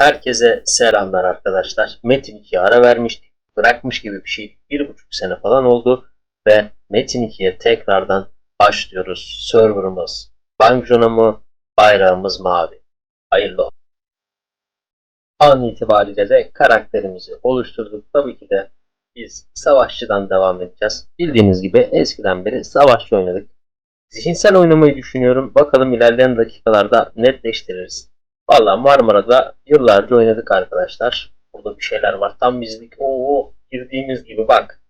Herkese selamlar arkadaşlar. Metin 2'ye ara vermiştik. Bırakmış gibi bir şey. Bir buçuk sene falan oldu. Ve Metin 2'ye tekrardan başlıyoruz. Serverımız Banjona mı? Bayrağımız mavi. Hayırlı olsun. An itibariyle de karakterimizi oluşturduk. Tabii ki de biz savaşçıdan devam edeceğiz. Bildiğiniz gibi eskiden beri savaşçı oynadık. Zihinsel oynamayı düşünüyorum. Bakalım ilerleyen dakikalarda netleştiririz. Valla Marmara'da yıllarca oynadık arkadaşlar. Burada bir şeyler var. Tam bizlik. Oo girdiğimiz gibi bak.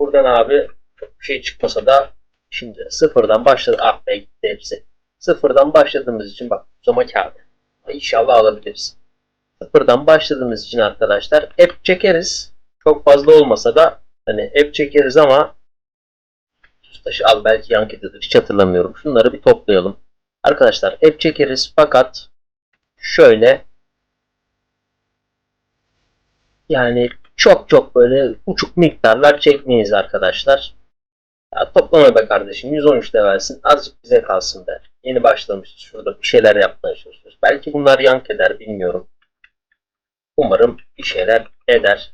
Buradan abi çok bir şey çıkmasa da şimdi sıfırdan başladı. Ah be gitti hepsi. Sıfırdan başladığımız için bak uzama kağıdı. İnşallah alabiliriz. Sıfırdan başladığımız için arkadaşlar hep çekeriz. Çok fazla olmasa da hani hep çekeriz ama taşı al belki yan hiç hatırlamıyorum. Şunları bir toplayalım. Arkadaşlar hep çekeriz fakat şöyle yani çok çok böyle uçuk miktarlar çekmeyiz arkadaşlar. Ya toplama be kardeşim 113 de versin azıcık bize kalsın be. Yeni başlamışız şurada bir şeyler yapmaya çalışıyoruz. Belki bunlar yank eder bilmiyorum. Umarım bir şeyler eder.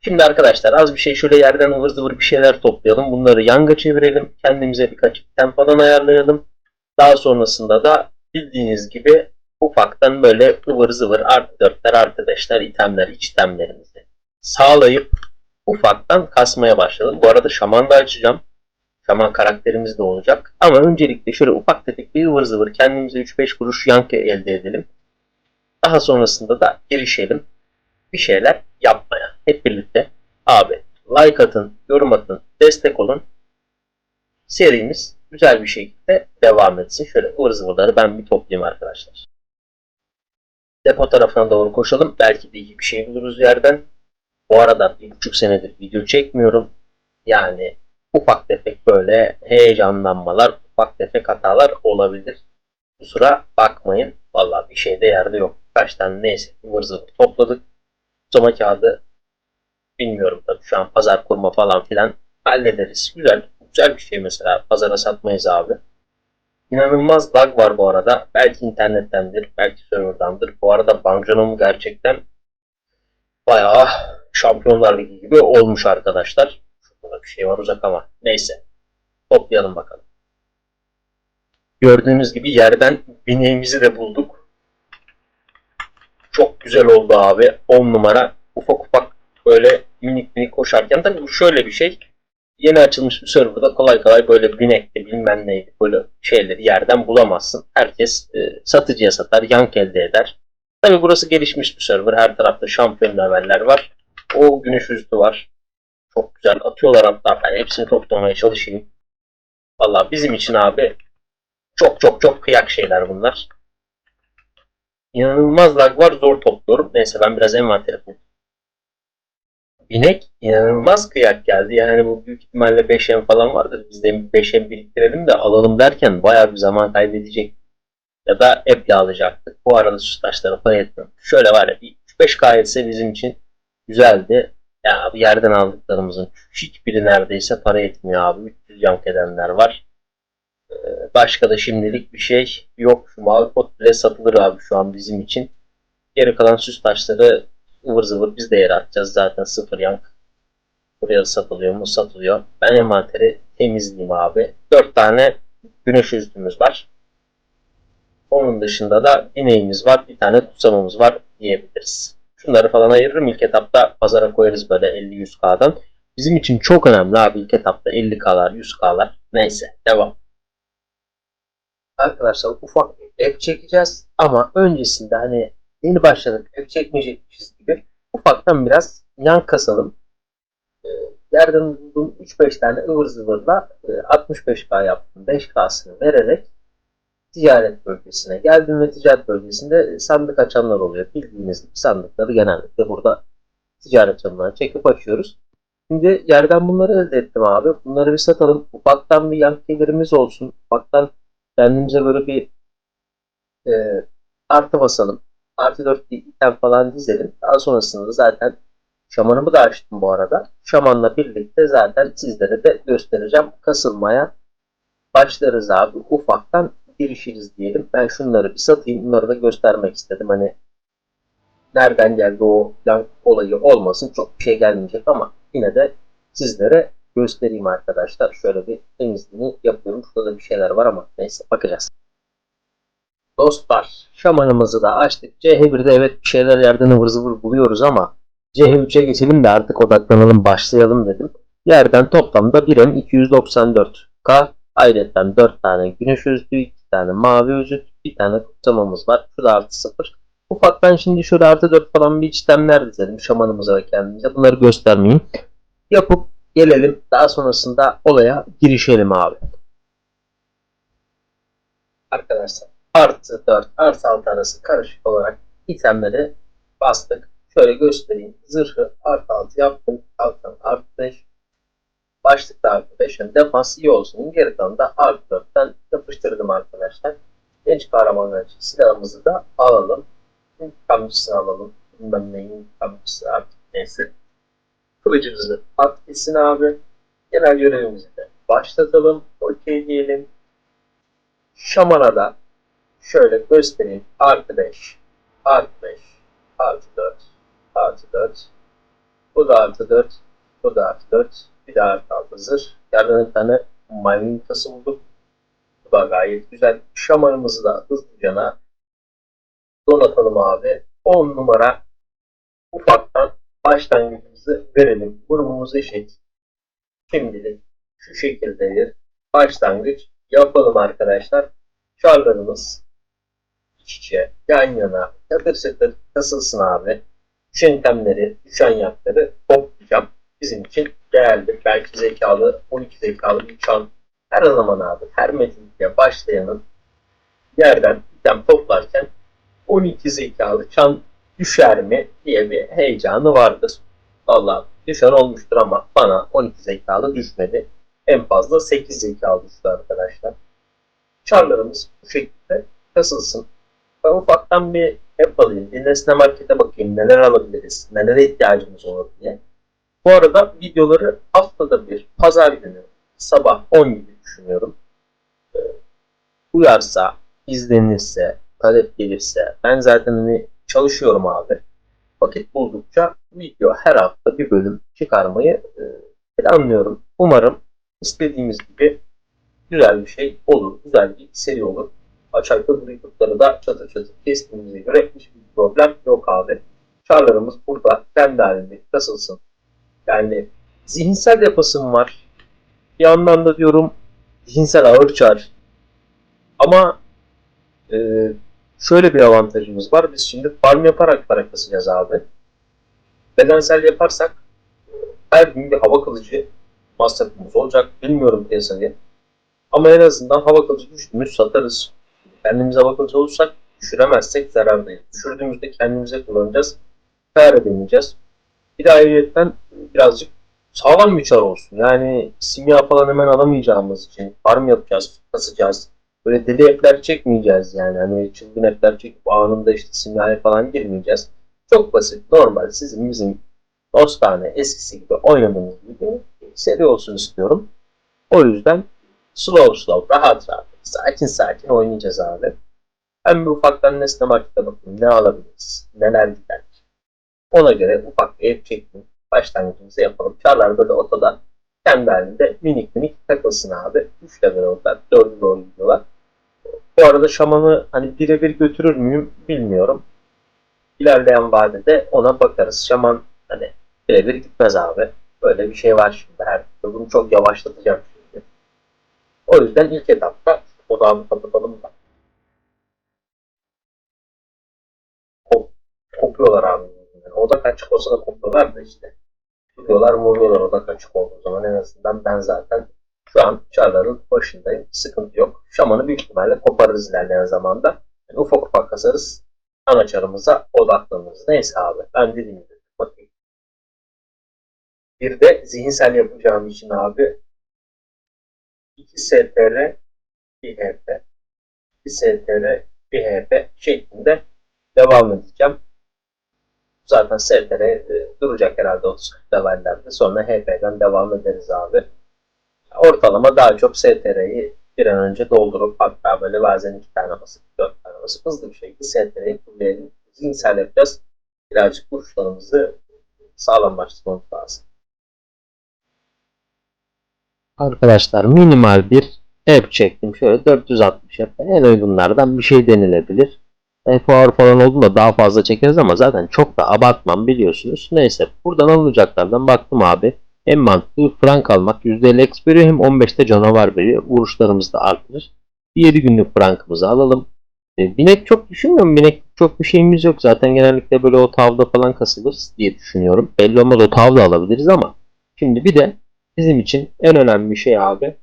Şimdi arkadaşlar az bir şey şöyle yerden ıvır zıvır bir şeyler toplayalım. Bunları yanga çevirelim. Kendimize birkaç item falan ayarlayalım. Daha sonrasında da bildiğiniz gibi ufaktan böyle ıvır zıvır artı dörtler artı beşler itemler iç itemlerimizi sağlayıp ufaktan kasmaya başlayalım. Bu arada şaman da açacağım. Şaman karakterimiz de olacak. Ama öncelikle şöyle ufak tefek bir ıvır zıvır kendimize 3-5 kuruş yankı elde edelim. Daha sonrasında da girişelim bir şeyler yapmaya. Hep birlikte abi like atın, yorum atın, destek olun. Serimiz güzel bir şekilde devam etsin. Şöyle ıvır zıvırları ben bir toplayayım arkadaşlar. Depo tarafına doğru koşalım. Belki de iyi bir şey buluruz yerden. Bu arada bir buçuk senedir video çekmiyorum. Yani ufak tefek böyle heyecanlanmalar, ufak tefek hatalar olabilir. Kusura bakmayın. Vallahi bir şey de yerde yok. Kaç tane neyse ıvır topladık. Soma kağıdı bilmiyorum tabii şu an pazar kurma falan filan hallederiz. Güzel. Güzel bir şey mesela. Pazara satmayız abi. İnanılmaz lag var bu arada. Belki internettendir, belki serverdandır. Bu arada Banjo'nun gerçekten bayağı Şampiyonlar Ligi gibi olmuş arkadaşlar. Şurada bir şey var uzak ama. Neyse. Toplayalım bakalım. Gördüğünüz gibi yerden bineğimizi de bulduk. Çok güzel oldu abi. 10 numara. Ufak ufak böyle minik minik koşarken tabii bu şöyle bir şey. Yeni açılmış bir serverda kolay kolay böyle binekli bilmem neydi böyle şeyleri yerden bulamazsın. Herkes e, satıcıya satar, yank elde eder. Tabi burası gelişmiş bir server. Her tarafta şampiyon leveller var. O güneş üstü var. Çok güzel atıyorlar hatta. Ben hepsini toplamaya çalışayım. Valla bizim için abi çok çok çok kıyak şeyler bunlar. İnanılmaz lag var. Zor topluyorum. Neyse ben biraz envanteri Binek inanılmaz kıyak geldi. Yani bu büyük ihtimalle 5M falan vardır. Biz de 5M biriktirelim de alalım derken bayağı bir zaman kaybedecek. Ya da App'le alacaktık. Bu arada süs taşları para etmiyor. Şöyle var ya 3-5K etse bizim için güzeldi. Ya bu yerden aldıklarımızın hiçbiri neredeyse para etmiyor abi. 300 yank edenler var. Ee, başka da şimdilik bir şey yok. Şu mavi pot bile satılır abi şu an bizim için. Geri kalan süs taşları ıvır zıvır biz de yere atacağız zaten sıfır yank. Buraya satılıyor mu? Satılıyor. Ben envanteri temizleyeyim abi. 4 tane güneş yüzümüz var. Onun dışında da ineğimiz var. Bir tane tutsamımız var diyebiliriz. Şunları falan ayırırım. İlk etapta pazara koyarız böyle 50-100K'dan. Bizim için çok önemli abi ilk etapta 50K'lar 100K'lar. Neyse devam. Arkadaşlar ufak bir app çekeceğiz. Ama öncesinde hani yeni başladık app çekmeyecekmişiz gibi ufaktan biraz yan kasalım. Ee, yerden bulduğum 3-5 tane ıvır zıvırla 65K yaptım. 5K'sını vererek ticaret bölgesine geldim ve ticaret bölgesinde sandık açanlar oluyor. Bildiğiniz gibi sandıkları genellikle burada ticaret canından çekip açıyoruz. Şimdi yerden bunları elde ettim abi. Bunları bir satalım. Ufaktan bir yan gelirimiz olsun. Ufaktan kendimize böyle bir e, artı basalım. Artı 4 item falan dizelim. Daha sonrasında da zaten şamanımı da açtım bu arada. Şamanla birlikte zaten sizlere de göstereceğim. Kasılmaya başlarız abi. Ufaktan girişiriz diyelim. Ben şunları bir satayım. Bunları da göstermek istedim. Hani nereden geldi o olayı olmasın çok bir şey gelmeyecek ama yine de sizlere göstereyim arkadaşlar. Şöyle bir temizliğini yapıyorum. Şurada bir şeyler var ama neyse bakacağız. Dostlar şamanımızı da açtık. CH1'de evet bir şeyler yerden ıvır zıvır buluyoruz ama CH3'e geçelim de artık odaklanalım başlayalım dedim. Yerden toplamda 1M 294K ayrıca 4 tane güneş özütü, 2 tane mavi özüt, bir tane kutsamamız var. Şurada artı 0. Ufaktan şimdi şöyle artı 4 falan bir işlemler dizelim şamanımıza ve kendimize. Bunları göstermeyeyim. Yapıp gelelim. Daha sonrasında olaya girişelim abi. Arkadaşlar artı 4 artı 6 arası karışık olarak itemleri bastık. Şöyle göstereyim. Zırhı artı 6 yaptım. Kalkan artı 5. Başlıkta artı 5'in defans iyi olsun. Geri kalanı da artı 4'ten yapıştırdım arkadaşlar. Genç kahramanlar için silahımızı da alalım. Kamçısını alalım. Bilmem neyin kamçısı artık neyse. Kılıcımızı at gitsin abi. Genel görevimizi de başlatalım. Okey diyelim. Şamana da şöyle göstereyim. Artı 5, artı 5, artı 4, artı 4. Bu da artı 4, bu da artı 4. Bir de artı 6 zırh. Yerden bir tane maymun yumurtası bulduk. Bu da gayet güzel. Şamanımızı da hızlıca donatalım abi. 10 numara ufaktan başlangıcımızı verelim. Grubumuz eşit. Şimdilik şu şekilde bir başlangıç yapalım arkadaşlar. Şarlarımız iç içe, yan yana, çatır çatır kasılsın abi. Yöntemleri, düşen yakları toplayacağım. Bizim için değerli, belki zekalı, 12 zekalı bir çan. Her zaman abi, her metinliğe başlayanın yerden item toplarken 12 zekalı çan düşer mi diye bir heyecanı vardır. Valla düşen olmuştur ama bana 12 zekalı düşmedi. En fazla 8 zekalı düştü arkadaşlar. Çarlarımız bu şekilde kasılsın. Ben ufaktan bir hep alayım. Bir nesne markete bakayım neler alabiliriz, nelere ihtiyacımız olur diye. Bu arada videoları haftada bir pazar günü sabah 10 gibi düşünüyorum. Ee, uyarsa, izlenirse, talep gelirse ben zaten hani çalışıyorum abi. Vakit buldukça video her hafta bir bölüm çıkarmayı e, planlıyorum. Umarım istediğimiz gibi güzel bir şey olur. Güzel bir seri olur. Aşağıda bu YouTube'ları da çatır çatır kestiğimize göre hiçbir problem yok abi. Çarlarımız burada kendi halinde kasılsın. Yani zihinsel yapısım var. Bir yandan da diyorum zihinsel ağır çar. Ama e, şöyle bir avantajımız var. Biz şimdi farm yaparak para kasacağız abi. Bedensel yaparsak her gün bir hava kılıcı masrafımız olacak. Bilmiyorum piyasayı. Ama en azından hava kılıcı düştüğümüz satarız. Kendimize kılıcı olursak düşüremezsek zarardayız. Düşürdüğümüzde kendimize kullanacağız. Kâr edemeyeceğiz. Bir de ayrıyetten birazcık sağlam bir çar olsun. Yani simya falan hemen alamayacağımız için farm yapacağız, kasacağız. Böyle deli app'ler çekmeyeceğiz yani. Hani çılgın app'ler çekip anında işte simyaya falan girmeyeceğiz. Çok basit, normal. Sizin bizim dostane eskisi gibi oynadığımız gibi seri olsun istiyorum. O yüzden slow slow, rahat rahat, sakin sakin oynayacağız abi. Hem bir ufaktan nesne markete bakayım. Ne alabiliriz? Neler gider? Ona göre ufak bir ev çektim. Başlangıcımızı yapalım. Çarlar böyle otoda kendi halinde minik minik takılsın abi. 3 level oldular. 4'ü doğru gidiyorlar. Bu arada şamanı hani birebir götürür müyüm bilmiyorum. İlerleyen vadede ona bakarız. Şaman hani birebir gitmez abi. Böyle bir şey var şimdi her türlü. Bunu çok yavaşlatacağım şimdi. O yüzden ilk etapta odağımı kapatalım da. Kop, kopuyorlar abi. Yani oda kaçık olsa da kopuyorlar da işte. Tutuyorlar vuruyorlar oda kaçık olduğu zaman en azından ben zaten şu an çarların başındayım. Sıkıntı yok. Şamanı büyük ihtimalle koparırız ilerleyen zamanda. Yani ufak ufak kasarız. Ana çarımıza odaklanırız. Neyse abi. Ben dediğim gibi bakayım. Bir de zihinsel yapacağım için abi 2 STR 1 HP 2 STR 1 HP şeklinde devam edeceğim. Zaten STR e, duracak herhalde 30 levellerde. Sonra HP'den devam ederiz abi. Ortalama daha çok STR'yi bir an önce doldurup hatta böyle bazen iki tane basıp dört tane basıp hızlı bir şekilde STR'yi kullayalım. Zihinsel yapacağız. birazcık vuruşlarımızı sağlamlaştırmamız lazım. Arkadaşlar minimal bir app çektim. Şöyle 460 app. En uygunlardan bir şey denilebilir. Power falan olduğunda daha fazla çekeriz ama zaten çok da abartmam biliyorsunuz. Neyse buradan alınacaklardan baktım abi. En mantıklı frank almak. %50 X veriyor hem 15'te canavar veriyor. Vuruşlarımız da artır. Bir 7 günlük frankımızı alalım. E, binek çok düşünmüyorum. Binek çok bir şeyimiz yok. Zaten genellikle böyle o tavda falan kasılırız diye düşünüyorum. Belli olmaz o tavda alabiliriz ama. Şimdi bir de bizim için en önemli şey abi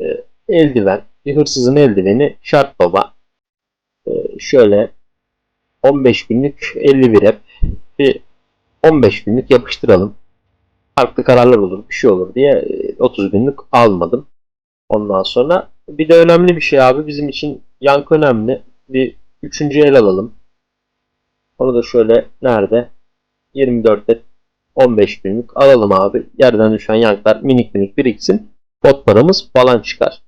e, eldiven. Bir hırsızın eldiveni şart baba. E, şöyle 15 günlük 51 hep bir 15 günlük yapıştıralım. Farklı kararlar olur, bir şey olur diye e, 30 günlük almadım. Ondan sonra bir de önemli bir şey abi bizim için yankı önemli. Bir üçüncü el alalım. Onu da şöyle nerede? 24'te 15 günlük alalım abi. Yerden düşen yanklar minik minik biriksin. Pot paramız falan çıkar.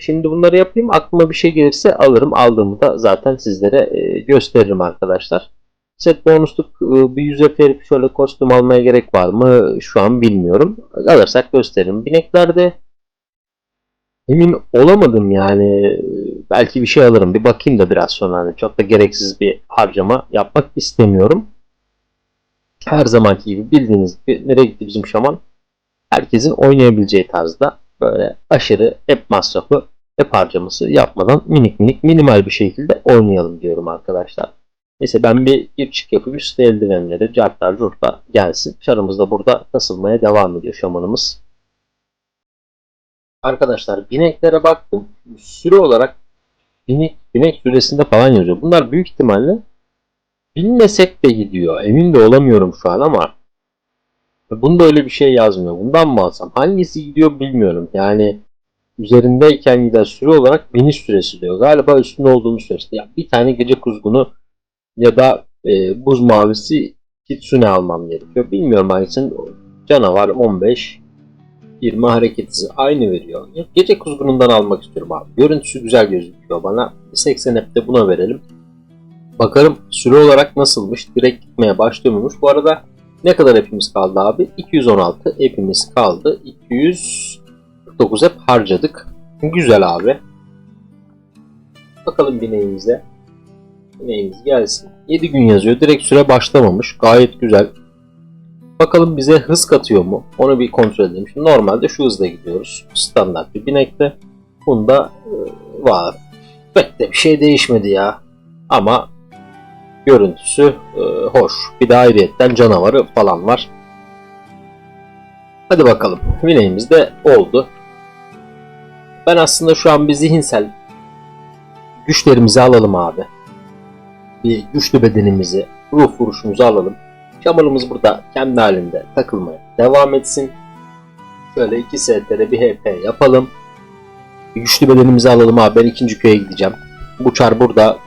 Şimdi bunları yapayım. Aklıma bir şey gelirse alırım. Aldığımı da zaten sizlere e, gösteririm arkadaşlar. Set bonusluk e, bir yüze verip şöyle kostüm almaya gerek var mı? Şu an bilmiyorum. Alırsak gösteririm. Bineklerde emin olamadım yani. Belki bir şey alırım. Bir bakayım da biraz sonra. Hani çok da gereksiz bir harcama yapmak istemiyorum. Her zamanki gibi bildiğiniz gibi nereye gitti bizim şaman? Herkesin oynayabileceği tarzda böyle aşırı hep masrafı hep harcaması yapmadan minik minik minimal bir şekilde oynayalım diyorum arkadaşlar. Neyse ben bir bir çık yapıp üstte eldivenleri cartlar curtlar gelsin. Şarımız da burada kasılmaya devam ediyor şamanımız. Arkadaşlar bineklere baktım. Süre olarak binek, binek süresinde falan yazıyor. Bunlar büyük ihtimalle bilmesek de gidiyor. Emin de olamıyorum şu an ama bunda öyle bir şey yazmıyor. Bundan mı alsam? Hangisi gidiyor bilmiyorum. Yani üzerindeyken giden süre olarak biniş süresi diyor. Galiba üstünde olduğumuz süreçte. Ya bir tane gece kuzgunu ya da e, buz mavisi kitsune almam gerekiyor. Bilmiyorum hangisinin canavar 15 20 hareket hızı aynı veriyor. Gece kuzgunundan almak istiyorum abi. Görüntüsü güzel gözüküyor bana. 80 app'te buna verelim. Bakarım süre olarak nasılmış. Direkt gitmeye başlıyor muymuş. Bu arada ne kadar app'imiz kaldı abi? 216 app'imiz kaldı. 249 app harcadık. Güzel abi. Bakalım bineğimize. Bineğimiz gelsin. 7 gün yazıyor. Direkt süre başlamamış. Gayet güzel. Bakalım bize hız katıyor mu? Onu bir kontrol edelim. Şimdi normalde şu hızla gidiyoruz. Standart bir binekte. Bunda e, var. Pek de bir şey değişmedi ya. Ama görüntüsü e, hoş. Bir de ayrıyetten canavarı falan var. Hadi bakalım. Bineğimiz de oldu. Ben aslında şu an bir zihinsel güçlerimizi alalım abi. Bir güçlü bedenimizi, ruh vuruşumuzu alalım. Şamanımız burada kendi halinde takılmaya devam etsin. Şöyle 2 STR bir HP yapalım. Bir güçlü bedenimizi alalım abi. Ben ikinci köye gideceğim. Bu çar burada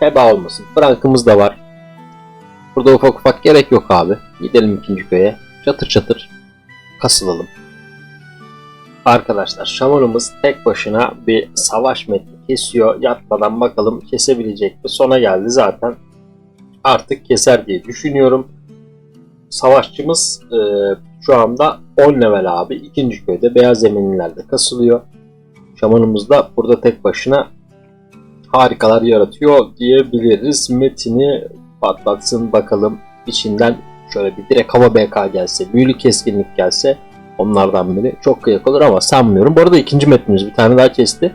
heba olmasın. Frankımız da var. Burada ufak ufak gerek yok abi. Gidelim ikinci köye. Çatır çatır kasılalım. Arkadaşlar şamanımız tek başına bir savaş metni kesiyor. Yatmadan bakalım kesebilecek mi? Sona geldi zaten artık keser diye düşünüyorum. Savaşçımız e, şu anda 10 level abi. ikinci köyde beyaz zeminlerde kasılıyor. Şamanımız da burada tek başına harikalar yaratıyor diyebiliriz. Metini patlatsın bakalım. içinden şöyle bir direkt hava BK gelse, büyülü keskinlik gelse onlardan biri çok kıyak olur ama sanmıyorum. Bu arada ikinci metnimiz bir tane daha kesti.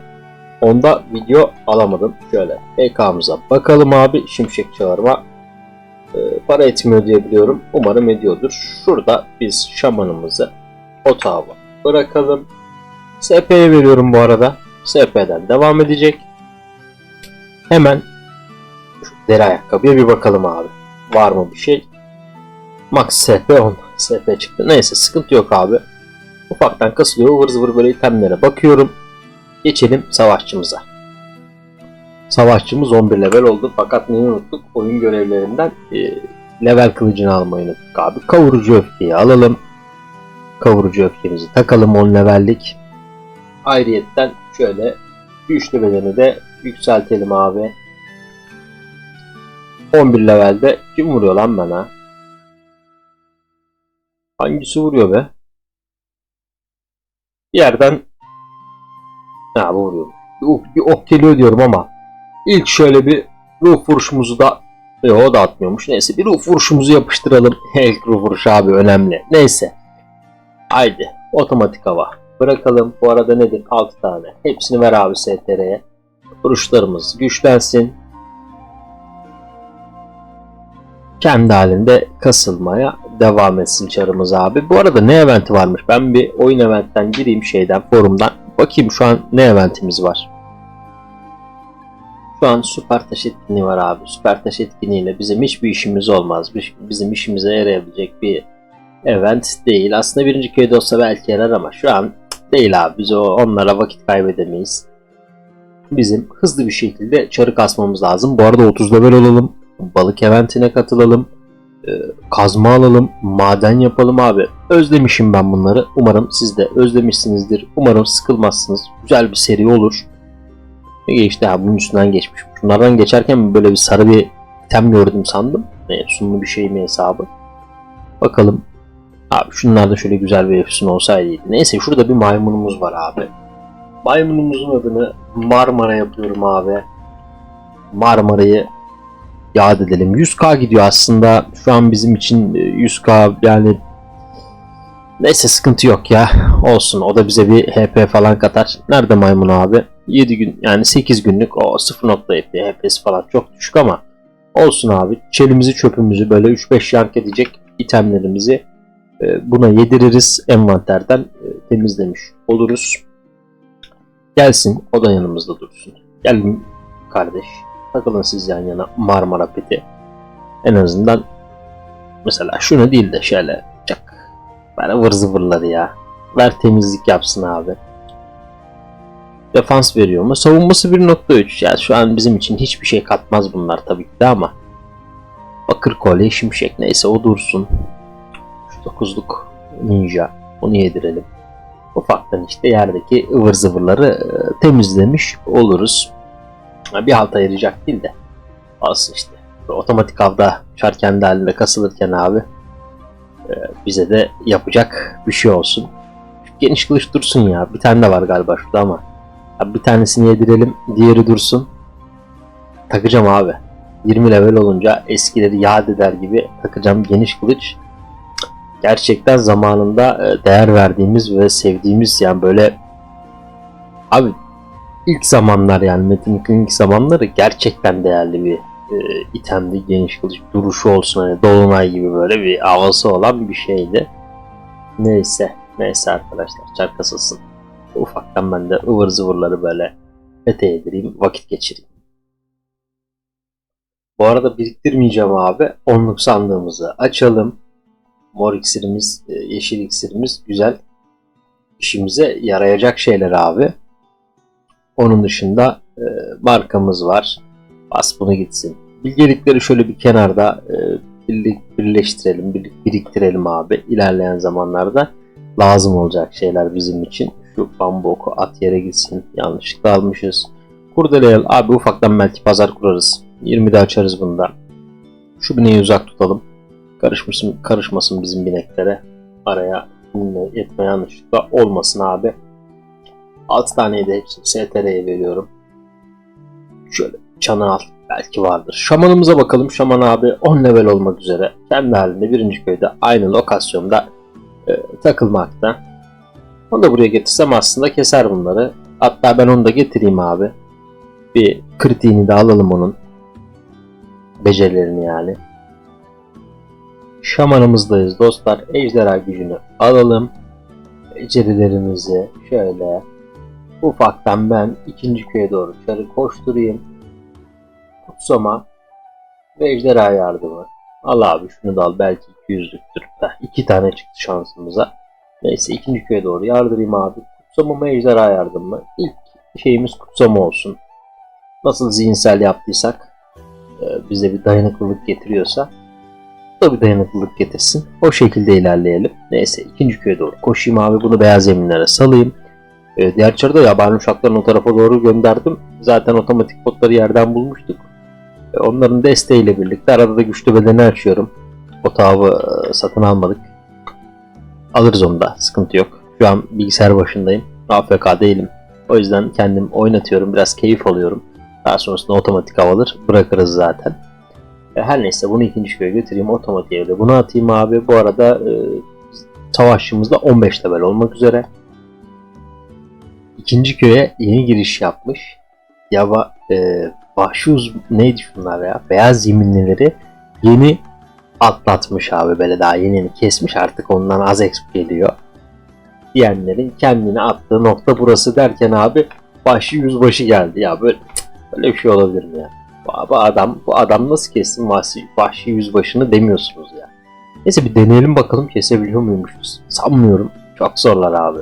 Onda video alamadım. Şöyle BK'mıza bakalım abi. Şimşek çağırma e, para etmiyor diye biliyorum. Umarım ediyordur. Şurada biz şamanımızı otağa bırakalım. SP'ye veriyorum bu arada. SP'den devam edecek. Hemen şu deri ayakkabıya bir bakalım abi. Var mı bir şey? Max SP 10. SP çıktı. Neyse sıkıntı yok abi. Ufaktan kasılıyor. Vır zıvır böyle itemlere bakıyorum. Geçelim savaşçımıza. Savaşçımız 11 level oldu fakat neyi unuttuk? Oyun görevlerinden e, level kılıcını almayı unuttuk abi. Kavurucu öfkeyi alalım. Kavurucu öfkemizi takalım 10 levellik. Ayrıyetten şöyle güçlü bedeni de yükseltelim abi. 11 levelde kim vuruyor lan bana? Hangisi vuruyor be? Bir yerden Ha vuruyor. Ok- bir ok geliyor diyorum ama ilk şöyle bir ruh vuruşumuzu da Yo, o da atmıyormuş. Neyse bir ruh vuruşumuzu yapıştıralım. İlk ruh vuruşu abi önemli. Neyse. Haydi. Otomatik hava. Bırakalım. Bu arada nedir? 6 tane. Hepsini ver abi STR'ye. Vuruşlarımız güçlensin. Kendi halinde kasılmaya devam etsin çarımız abi. Bu arada ne eventi varmış? Ben bir oyun eventten gireyim şeyden forumdan. Bakayım şu an ne eventimiz var. Şu an süper taş etkinliği var abi. Süper taş etkinliğiyle bizim hiçbir işimiz olmaz. Biz- Bizim işimize yarayabilecek bir event değil. Aslında birinci köyde olsa belki yarar ama şu an değil abi. Biz onlara vakit kaybedemeyiz. Bizim hızlı bir şekilde çarı kasmamız lazım. Bu arada 30 level olalım. Balık eventine katılalım. e, Kazma alalım. Maden yapalım abi. Özlemişim ben bunları. Umarım siz de özlemişsinizdir. Umarım sıkılmazsınız. Güzel bir seri olur. Ne geçti ha bunun üstünden geçmiş. Şunlardan geçerken böyle bir sarı bir item gördüm sandım. Ne sunlu bir şey mi hesabı. Bakalım. Abi şunlarda şöyle güzel bir efsun olsaydı. Neyse şurada bir maymunumuz var abi. Maymunumuzun adını Marmara yapıyorum abi. Marmara'yı yad edelim. 100k gidiyor aslında. Şu an bizim için e, 100k yani neyse sıkıntı yok ya. Olsun o da bize bir HP falan katar. Nerede maymun abi? 7 gün yani 8 günlük o 0.7 HP'si falan çok düşük ama olsun abi. Çelimizi çöpümüzü böyle 3-5 yank edecek itemlerimizi e, buna yediririz envanterden e, temizlemiş oluruz. Gelsin o da yanımızda dursun. Gelin kardeş takılın siz yan yana Marmara Peti. En azından mesela şunu değil de şöyle çak. Bana vır zıvırları ya. Ver temizlik yapsın abi. Defans veriyor mu? Savunması 1.3. Yani şu an bizim için hiçbir şey katmaz bunlar tabii ki de ama. Bakır kolye şimşek neyse o dursun. Şu 9'luk ninja. Onu yedirelim. Ufaktan işte yerdeki ıvır zıvırları e, temizlemiş oluruz. Bir halta yarayacak değil de. Olsun işte. Otomatik avda çar kendi halinde kasılırken abi e, bize de yapacak bir şey olsun. Geniş kılıç dursun ya. Bir tane de var galiba şurada ama. Abi bir tanesini yedirelim, diğeri dursun. Takacağım abi. 20 level olunca eskileri yad eder gibi takacağım geniş kılıç. Gerçekten zamanında e, değer verdiğimiz ve sevdiğimiz yani böyle abi ilk zamanlar yani Metin 2'nin ilk zamanları gerçekten değerli bir e, itemdi geniş kılıç duruşu olsun hani dolunay gibi böyle bir havası olan bir şeydi. Neyse neyse arkadaşlar çar kasılsın. Ufaktan ben de ıvır zıvırları böyle ete yedireyim, vakit geçireyim. Bu arada biriktirmeyeceğim abi. Onluk sandığımızı açalım. Mor iksirimiz, e, yeşil iksirimiz güzel. İşimize yarayacak şeyler abi. Onun dışında e, markamız var. Bas bunu gitsin. Bilgelikleri şöyle bir kenarda e, birlik- birleştirelim, biriktirelim abi. İlerleyen zamanlarda lazım olacak şeyler bizim için. Şu bambu oku at yere gitsin. Yanlışlıkla almışız. Kurdeleyelim. Abi ufaktan belki pazar kurarız. 20'de açarız bunu da. Şu bineği uzak tutalım. Karışmasın, karışmasın bizim bineklere. Araya etme yanlışlıkla olmasın abi. 6 taneyi de hepsini STR'ye veriyorum. Şöyle çanı al. Belki vardır. Şamanımıza bakalım. Şaman abi 10 level olmak üzere. Kendi halinde birinci köyde aynı lokasyonda e, takılmakta. Onu da buraya getirsem aslında keser bunları. Hatta ben onu da getireyim abi. Bir kritiğini de alalım onun. Becerilerini yani. Şamanımızdayız dostlar. Ejderha gücünü alalım. Becerilerimizi şöyle ufaktan ben ikinci köye doğru çarı koşturayım. Kutsama ve ejderha yardımı. Al abi şunu da al belki 200'lüktür. Heh, iki tane çıktı şansımıza. Neyse ikinci köye doğru yardırayım abi. Kutsama mı ejderha yardımı? İlk şeyimiz kutsama olsun. Nasıl zihinsel yaptıysak e, bize bir dayanıklılık getiriyorsa da bir dayanıklılık getirsin. O şekilde ilerleyelim. Neyse ikinci köye doğru koşayım abi. Bunu beyaz zeminlere salayım. E, diğer çarıda yabani uçaklarını o tarafa doğru gönderdim. Zaten otomatik botları yerden bulmuştuk. E, Onların desteğiyle birlikte arada da güçlü bedeni açıyorum. Otağımı e, satın almadık. Alırız onu da. Sıkıntı yok. Şu an bilgisayar başındayım. AFK değilim. O yüzden kendim oynatıyorum. Biraz keyif alıyorum. Daha sonrasında otomatik havalar bırakırız zaten. E, Her neyse bunu ikinci köye götüreyim. Otomatiğe de bunu atayım abi. Bu arada e, savaşçımız da 15 level olmak üzere. İkinci köye yeni giriş yapmış. Yava e, Vahşuz neydi şunlar ya? Beyaz yeminlileri yeni atlatmış abi böyle daha yeni kesmiş artık ondan az exp geliyor. Diyenlerin kendini attığı nokta burası derken abi Vahşi yüzbaşı geldi ya böyle böyle bir şey olabilir mi ya? Bu, bu adam bu adam nasıl kessin Vahşi, Vahşi yüzbaşını demiyorsunuz ya. Neyse bir deneyelim bakalım kesebiliyor muymuşuz. Sanmıyorum. Çok zorlar abi.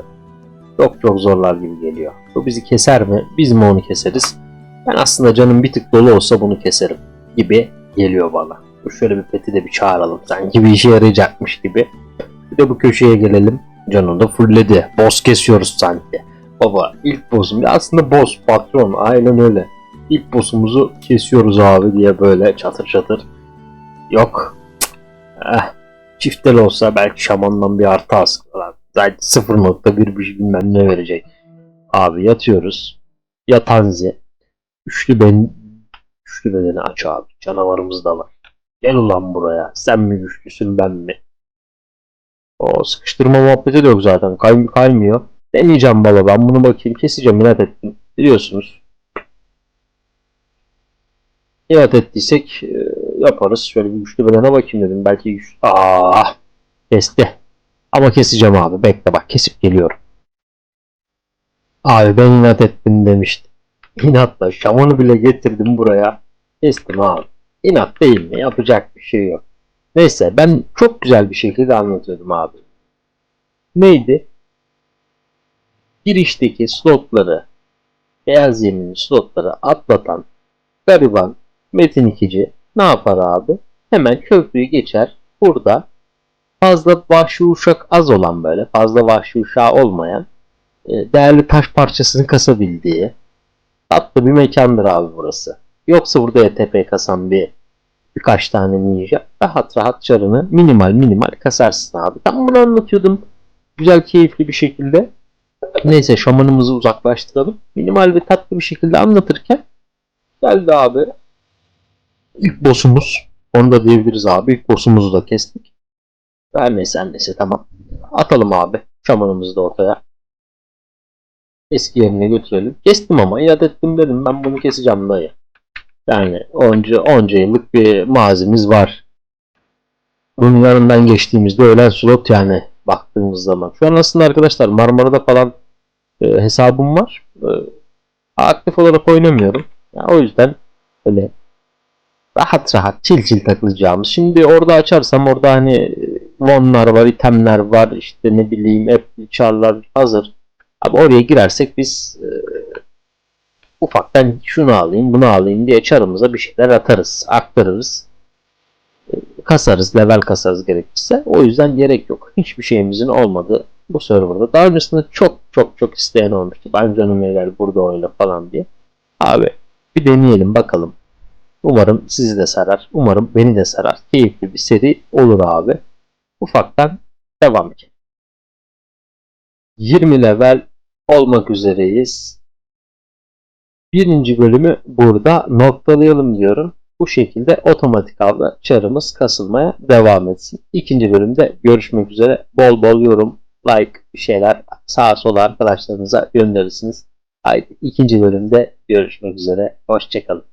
Çok çok zorlar gibi geliyor. Bu bizi keser mi? Biz mi onu keseriz? Ben aslında canım bir tık dolu olsa bunu keserim gibi geliyor bana. Dur şöyle bir peti de bir çağıralım. Sanki bir işe yarayacakmış gibi. Bir de bu köşeye gelelim. Canım da fullledi. Boss kesiyoruz sanki. Baba ilk boss'um. Aslında boss patron. Aynen öyle. İlk boss'umuzu kesiyoruz abi diye böyle çatır çatır. Yok. Eh. Çiftel olsa belki şamandan bir artı aslında. Zaten 0.1 bir bilmem ne verecek. Abi yatıyoruz. Yatanzi. Üçlü ben üçlü bedeni aç abi. Canavarımız da var. Gel ulan buraya. Sen mi güçlüsün ben mi? O sıkıştırma muhabbeti de yok zaten. Kay kaymıyor. Deneyeceğim baba ben bunu bakayım keseceğim inat ettim. Biliyorsunuz. İnat ettiysek e, yaparız. Şöyle bir güçlü bedene bakayım dedim. Belki güç... Aa, kesti. Ama keseceğim abi. Bekle bak kesip geliyorum. Abi ben inat ettim demiştim. İnatla şamanı bile getirdim buraya. Kestim abi. İnat değil mi? Yapacak bir şey yok. Neyse ben çok güzel bir şekilde anlatıyordum abi. Neydi? Girişteki slotları, beyaz yeminli slotları atlatan gariban Metin ikici ne yapar abi? Hemen köprüyü geçer. Burada fazla vahşi uşak az olan böyle fazla vahşi uşağı olmayan e, değerli taş parçasını kasabildiği tatlı bir mekandır abi burası. Yoksa burada ETP kasan bir birkaç tane ninja rahat rahat çarını minimal minimal kasarsın abi. Ben bunu anlatıyordum. Güzel keyifli bir şekilde. Neyse şamanımızı uzaklaştıralım. Minimal ve tatlı bir şekilde anlatırken geldi abi. İlk boss'umuz. Onu da diyebiliriz abi. İlk boss'umuzu da kestik. Her neyse tamam. Atalım abi. Şamanımızı da ortaya. Eski yerine götürelim. Kestim ama inat ettim dedim. Ben bunu keseceğim dayı. Yani onca, onca yıllık bir mazimiz var. Bunun yanından geçtiğimizde ölen slot yani baktığımız zaman. Şu an aslında arkadaşlar Marmara'da falan e, hesabım var. E, aktif olarak oynamıyorum. Ya, o yüzden öyle rahat rahat çil çil takılacağımız. Şimdi orada açarsam orada hani wonlar var, itemler var, işte ne bileyim çarlar hazır. Abi oraya girersek biz e, ufaktan şunu alayım bunu alayım diye çarımıza bir şeyler atarız, aktarırız. E, kasarız, level kasarız gerekirse. O yüzden gerek yok. Hiçbir şeyimizin olmadığı bu serverda. Daha öncesinde çok çok çok isteyen olmuştu. Ben canım gel burada oyna falan diye. Abi bir deneyelim bakalım. Umarım sizi de sarar. Umarım beni de sarar. Keyifli bir seri olur abi. Ufaktan devam edelim. 20 level olmak üzereyiz. Birinci bölümü burada noktalayalım diyorum. Bu şekilde otomatik avla çarımız kasılmaya devam etsin. İkinci bölümde görüşmek üzere. Bol bol yorum, like şeyler sağa sola arkadaşlarınıza gönderirsiniz. Haydi ikinci bölümde görüşmek üzere. Hoşçakalın.